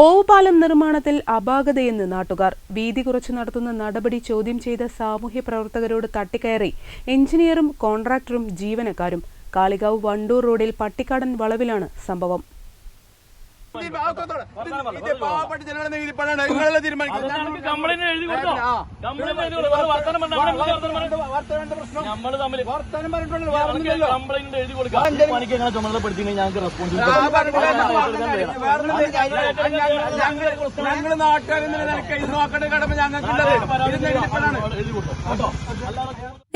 ഓവുപാലം നിർമ്മാണത്തിൽ അപാകതയെന്ന് നാട്ടുകാർ. വീതി കുറച്ച് നടത്തുന്ന നടപടി ചോദ്യം ചെയ്ത സാമൂഹ്യ പ്രവർത്തകരോട് തട്ടിക്കയറി. എഞ്ചിനീയറും കോൺട്രാക്ടറും ജീവനക്കാരും. കാളികാവ് വണ്ടൂർ റോഡിൽ പട്ടിക്കാടൻ വളവിലാണ് സംഭവം. പാവപ്പെട്ട- ഇത് ഇത് പാവപ്പെട്ട ജനങ്ങളുടെ ഇരിപ്പാണ് നിങ്ങളെല്ലാം തീരുമാനിക്കുന്നത് ചുമതലപ്പെടുത്തി ഞങ്ങൾക്ക് ഞങ്ങൾ നാട്ടുകാരിൽ നിന്ന് നോക്കേണ്ട കടമ ഞങ്ങൾക്കുള്ളത്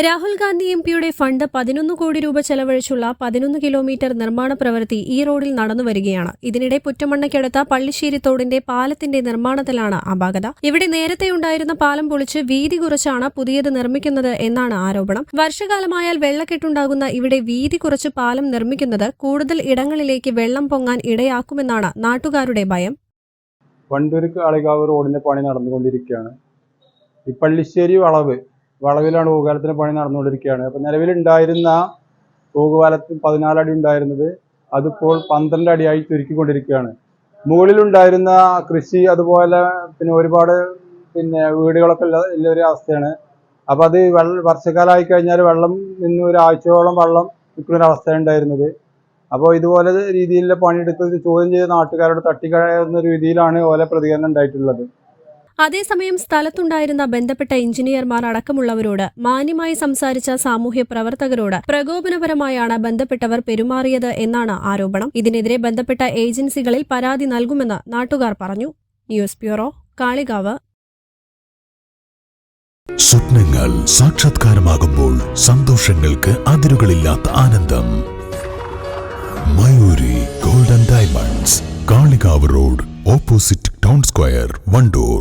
രാഹുൽ ഗാന്ധി എം പിയുടെ ഫണ്ട് പതിനൊന്ന് കോടി രൂപ ചെലവഴിച്ചുള്ള പതിനൊന്ന് കിലോമീറ്റർ നിർമ്മാണ പ്രവൃത്തി ഈ റോഡിൽ നടന്നുവരികയാണ് ഇതിനിടെ പുറ്റമണ്ണയ്ക്കടുത്ത പള്ളിശ്ശേരി തോടിന്റെ പാലത്തിന്റെ നിർമ്മാണത്തിലാണ് അപാകത. ഇവിടെ നേരത്തെ ഉണ്ടായിരുന്ന പാലം പൊളിച്ച് വീതി കുറച്ചാണ് പുതിയത് നിർമ്മിക്കുന്നത് എന്നാണ് ആരോപണം. വർഷകാലമായാൽ വെള്ളക്കെട്ടുണ്ടാകുന്ന ഇവിടെ വീതി കുറച്ച് പാലം നിർമ്മിക്കുന്നത് കൂടുതൽ ഇടങ്ങളിലേക്ക് വെള്ളം പൊങ്ങാൻ ഇടയാക്കുമെന്നാണ് നാട്ടുകാരുടെ ഭയം. വണ്ടൂർക്ക് അളികാവ് റോഡിന്റെ പണി നടന്നുകൊണ്ടിരിക്കുകയാണ്. ഈ പള്ളിശ്ശേരി വളവ് വളവിലാണ് ഭൂകാലത്തിന്റെ പണി നടന്നുകൊണ്ടിരിക്കുകയാണ്. അപ്പൊ നിലവിലുണ്ടായിരുന്ന ഊകുപാലത്തിൽ പതിനാലടി ഉണ്ടായിരുന്നത്. അതിപ്പോൾ പന്ത്രണ്ട് അടിയായി ചുരുക്കിക്കൊണ്ടിരിക്കുകയാണ്. മുകളിലുണ്ടായിരുന്ന കൃഷി അതുപോലെ പിന്നെ ഒരുപാട് പിന്നെ വീടുകളൊക്കെ ഉള്ള ഉള്ള ഒരു അവസ്ഥയാണ്. അപ്പം അത് വെള്ള വർഷക്കാലമായി കഴിഞ്ഞാൽ വെള്ളം നിന്ന് ഒരാഴ്ചയോളം വെള്ളം നിൽക്കുന്ന ഒരു അവസ്ഥയാണ് ഉണ്ടായിരുന്നത്. അപ്പോൾ ഇതുപോലെ രീതിയിലുള്ള പണിയെടുത്ത് ചോദ്യം ചെയ്ത നാട്ടുകാരോട് തട്ടിക്കളയുന്ന രീതിയിലാണ് ഓലെ പ്രതികരണം ഉണ്ടായിട്ടുള്ളത്. അതേസമയം സ്ഥലത്തുണ്ടായിരുന്ന ബന്ധപ്പെട്ട എഞ്ചിനീയർമാർ അടക്കമുള്ളവരോട് മാന്യമായി സംസാരിച്ച സാമൂഹ്യ പ്രവർത്തകരോട് പ്രകോപനപരമായാണ് ബന്ധപ്പെട്ടവർ പെരുമാറിയത് എന്നാണ് ആരോപണം. ഇതിനെതിരെ ബന്ധപ്പെട്ട ഏജൻസികളിൽ പരാതി നൽകുമെന്ന് നാട്ടുകാർ പറഞ്ഞു. News bureau Kalikavu. സ്വപ്നങ്ങൾ സാക്ഷാത്കാരമാകുമ്പോൾ സന്തോഷങ്ങൾക്ക് അതിരുകളില്ലാത്ത ആനന്ദം. Mayuri golden diamonds Kalikavu road opposite town square Wandoor.